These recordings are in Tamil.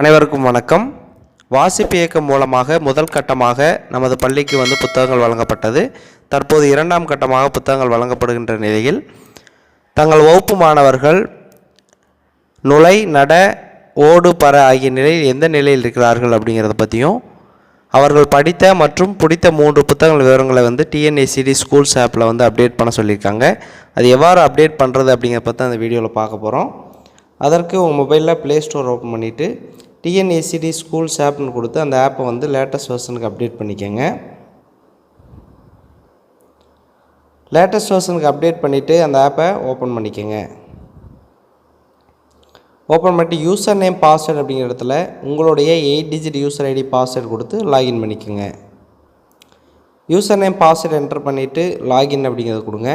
அனைவருக்கும் வணக்கம். வாசிப்பு இயக்கம் மூலமாக முதல் கட்டமாக நமது பள்ளிக்கு வந்து புத்தகங்கள் வழங்கப்பட்டது. தற்போது இரண்டாம் கட்டமாக புத்தகங்கள் வழங்கப்படுகின்ற நிலையில் தங்கள் வகுப்பு மாணவர்கள் நுழை நட ஓடு பற ஆகிய நிலையில் எந்த நிலையில் இருக்கிறார்கள் அப்படிங்கிறத பற்றியும் அவர்கள் படித்த மற்றும் பிடித்த மூன்று புத்தகங்கள் விவரங்களை வந்து டிஎன்ஏசிடி ஸ்கூல்ஸ் ஆப்பில் வந்து அப்டேட் பண்ண சொல்லியிருக்காங்க. அது எவ்வாறு அப்டேட் பண்ணுறது அப்படிங்கிறத பற்றி அந்த வீடியோவில் பார்க்க போகிறோம் அதற்கு உங்கள் மொபைலில் ப்ளே ஸ்டோர் ஓப்பன் பண்ணிவிட்டு டிஎன்ஏசிடி ஸ்கூல்ஸ் ஆப்னு கொடுத்து அந்த ஆப்பை வந்து லேட்டஸ்ட் வெர்ஷனுக்கு அப்டேட் பண்ணிக்கோங்க. லேட்டஸ்ட் வெர்ஷனுக்கு அப்டேட் பண்ணிவிட்டு அந்த ஆப்பை ஓப்பன் பண்ணிக்கோங்க. ஓப்பன் பண்ணிட்டு யூசர் நேம் பாஸ்வேர்டு அப்படிங்கிற இடத்துல உங்களுடைய eight digit user ID password கொடுத்து லாகின் பண்ணிக்கோங்க. யூசர் நேம் பாஸ்வேர்டு என்டர் பண்ணிவிட்டு லாகின் அப்படிங்கிறத கொடுங்க.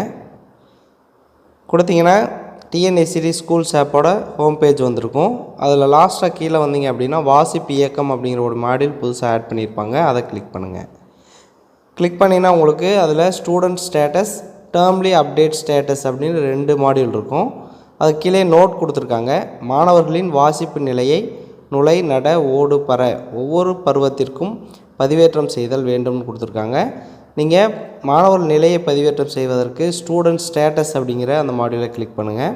கொடுத்தீங்கன்னா டிஎன்எஸ்சிடி ஸ்கூல்ஸ் ஆப்போட ஹோம் பேஜ் வந்திருக்கும். அதில் லாஸ்ட்டாக கீழே வந்தீங்க அப்படின்னா வாசிப்பு இயக்கம் அப்படிங்கிற ஒரு மாடியூல் புதுசாக ஆட் பண்ணியிருப்பாங்க. அதை கிளிக் பண்ணுங்கள் கிளிக் பண்ணினா உங்களுக்கு அதில் student status termly update status அப்படின்னு ரெண்டு மாடியூல் இருக்கும். அது கீழே நோட் கொடுத்துருக்காங்க. மாணவர்களின் வாசிப்பு நிலையை நுழை நட ஓடு பற ஒவ்வொரு பருவத்திற்கும் பதிவேற்றம் செய்தல் வேண்டும்னு கொடுத்துருக்காங்க. நீங்கள் மாணவர் நிலையை பதிவேற்றம் செய்வதற்கு ஸ்டூடெண்ட் ஸ்டேட்டஸ் அப்படிங்கிற அந்த மாடியூலை கிளிக் பண்ணுங்கள்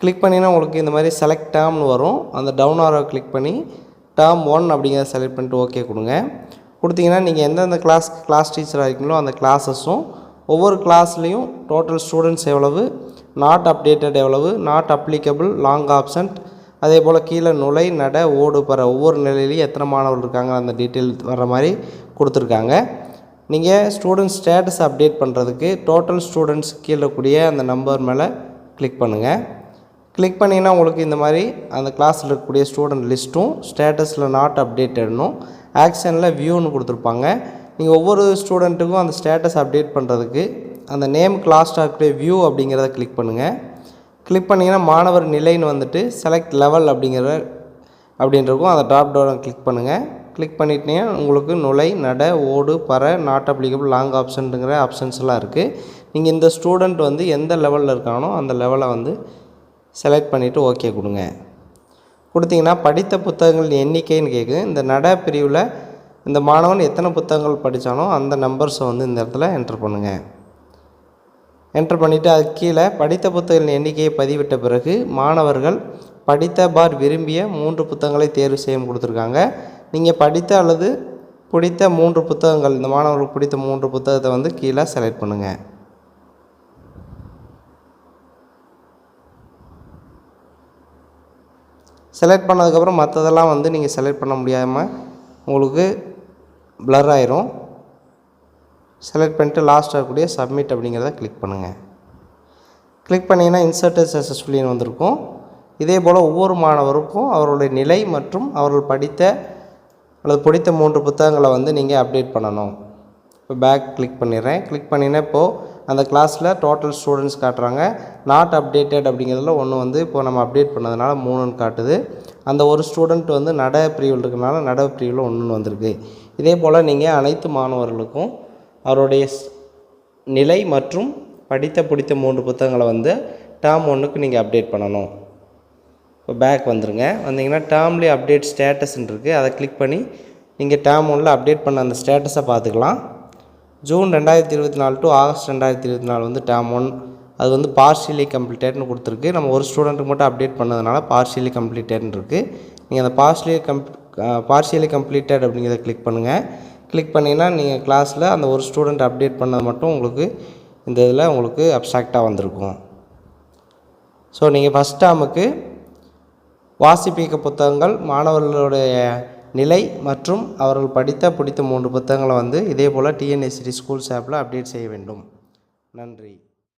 கிளிக் பண்ணிங்கன்னா உங்களுக்கு இந்த மாதிரி செலக்ட் டேர்ம்னு வரும். அந்த டவுன் ஆரோ கிளிக் பண்ணி டேர்ம் ஒன் அப்படிங்கிறத செலக்ட் பண்ணிட்டு ஓகே கொடுங்க. கொடுத்தீங்கன்னா நீங்கள் எந்தெந்த கிளாஸ் கிளாஸ் டீச்சராக இருக்கீங்களோ அந்த கிளாஸஸும் ஒவ்வொரு கிளாஸ்லேயும் டோட்டல் ஸ்டூடெண்ட்ஸ் எவ்வளவு நாட் அப்டேட்டட் எவ்வளவு நாட் அப்ளிகபிள் லாங் ஆப்சண்ட் அதே போல் கீழே நுழை நட ஓடு பெற ஒவ்வொரு நிலையிலையும் எத்தனை மாணவர்கள் இருக்காங்க அந்த டீட்டெயில் வர மாதிரி கொடுத்துருக்காங்க. நீங்கள் ஸ்டூடெண்ட் ஸ்டேட்டஸ் அப்டேட் பண்ணுறதுக்கு டோட்டல் ஸ்டூடெண்ட்ஸ் கீழே கூடிய அந்த நம்பர் மேலே கிளிக் பண்ணுங்கள் கிளிக் பண்ணிங்கன்னா உங்களுக்கு இந்த மாதிரி அந்த கிளாஸில் இருக்கக்கூடிய ஸ்டூடெண்ட் லிஸ்ட்டும் ஸ்டேட்டஸில் நாட் அப்டேட்டட்னும் ஆக்ஷனில் வியூன்னு கொடுத்துருப்பாங்க. நீங்கள் ஒவ்வொரு ஸ்டூடெண்ட்டுக்கும் அந்த ஸ்டேட்டஸ் அப்டேட் பண்ணுறதுக்கு அந்த நேம் கிளாஸ்டாக இருக்கக்கூடிய வியூ அப்படிங்கிறத கிளிக் பண்ணுங்கள் கிளிக் பண்ணிங்கன்னா மாணவர் நிலைன்னு வந்துட்டு செலக்ட் லெவல் அப்படிங்கிற அப்படின்றக்கும் அந்த ட்ராப் டவுனை கிளிக் பண்ணுங்கள் கிளிக் பண்ணிட்டீங்கன்னா உங்களுக்கு நுழை நட ஓடு பற நாட் அப்ளிகபிள் லாங் ஆப்ஷன்ங்கிற ஆப்ஷன்ஸ்லாம் இருக்குது நீங்கள் இந்த ஸ்டூடெண்ட் வந்து எந்த லெவலில் இருக்கானோ அந்த லெவலை வந்து செலக்ட் பண்ணிவிட்டு ஓகே கொடுங்க. கொடுத்தீங்கன்னா படித்த புத்தகங்கள் எண்ணிக்கைன்னு கேட்குது இந்த நட பிரிவில் இந்த மாணவன் எத்தனை புத்தகங்கள் படித்தானோ அந்த நம்பர்ஸை வந்து இந்த இடத்துல என்டர் பண்ணுங்கள் என்டர் பண்ணிவிட்டு அது கீழே படித்த புத்தகங்களின் எண்ணிக்கையை பதிவிட்ட பிறகு மாணவர்கள் படித்த பார் விரும்பிய மூன்று புத்தகங்களை தேர்வு செய்ய கொடுத்துருக்காங்க. நீங்கள் படித்த அல்லது பிடித்த மூன்று புத்தகங்கள் இந்த மாணவர்களுக்கு பிடித்த மூன்று புத்தகத்தை வந்து கீழே செலக்ட் பண்ணுங்கள் செலக்ட் பண்ணதுக்கப்புறம் மற்றதெல்லாம் வந்து நீங்கள் செலக்ட் பண்ண முடியாமல் உங்களுக்கு ப்ளர் ஆயிரும். செலக்ட் பண்ணிட்டு லாஸ்ட்டாக இருக்கக்கூடிய சப்மிட் அப்படிங்கிறத கிளிக் பண்ணுங்கள் கிளிக் பண்ணிங்கன்னா இன்சர்ட்டட் சக்ஸஸ்ஃபுல்லின்னு வந்திருக்கும். இதே போல் ஒவ்வொரு மாணவருக்கும் அவர்களுடைய நிலை மற்றும் அவர்கள் படித்த அல்லது பிடித்த மூன்று புத்தகங்களை வந்து நீங்கள் அப்டேட் பண்ணணும். இப்போ பேக் கிளிக் பண்ணிடுறேன். கிளிக் பண்ணினா இப்போது அந்த கிளாஸில் டோட்டல் ஸ்டூடெண்ட்ஸ் காட்டுறாங்க. நாட் அப்டேட்டட் அப்படிங்கிறதுல ஒன்று வந்து இப்போ நம்ம அப்டேட் பண்ணதுனால மூணுன்னு காட்டுது. அந்த ஒரு ஸ்டூடெண்ட் வந்து நட பிரிவில் இருக்கிறனால நட பிரிவில் ஒன்றுன்னு வந்திருக்கு. இதே போல் நீங்கள் அனைத்து மாணவர்களுக்கும் அவருடைய நிலை மற்றும் படித்த பிடித்த மூன்று புத்தகங்களை வந்து டேர்ம் ஒன்றுக்கு நீங்கள் அப்டேட் பண்ணணும். பேக் வந்துருங்க. வந்தீங்கன்னா டேர்ம்லி அப்டேட் ஸ்டேட்டஸ்ன்னு இருக்குது அதை கிளிக் பண்ணி நீங்கள் டேர்ம் ஒன்றில் அப்டேட் பண்ண அந்த ஸ்டேட்டஸை பார்த்துக்கலாம். ஜூன் ரெண்டாயிரத்தி இருபத்தி நாலு டு ஆகஸ்ட் ரெண்டாயிரத்தி இருபத்தி நாலு வந்து டேர்ம் ஒன் அது வந்து பார்ஷியலி கம்ப்ளீட்டட்னு கொடுத்துருக்கு. நம்ம ஒரு ஸ்டூடெண்ட்டுக்கு மட்டும் அப்டேட் பண்ணதுனால பார்ஷியலி கம்ப்ளீட்டட்னு இருக்குது நீங்கள் அந்த பார்ஷியலி கம்ப் பார்ஷியலி கம்ப்ளீட்டட் அப்படிங்கிறத கிளிக் பண்ணுங்கள் கிளிக் பண்ணிங்கன்னா நீங்கள் கிளாஸில் அந்த ஒரு ஸ்டூடெண்ட் அப்டேட் பண்ணது மட்டும் உங்களுக்கு இந்த இதில் உங்களுக்கு அப்சாக்டாக வந்திருக்கும். ஸோ நீங்கள் ஃபஸ்ட் டேர்முக்கு வாசிப்பிக்க புத்தகங்கள் மாணவர்களுடைய நிலை மற்றும் அவர்கள் படித்த பிடித்த மூன்று புத்தகங்களை வந்து இதே போல் டிஎன்எஸ்டி ஸ்கூல்ஸ் ஆப்பில் அப்டேட் செய்ய வேண்டும். நன்றி.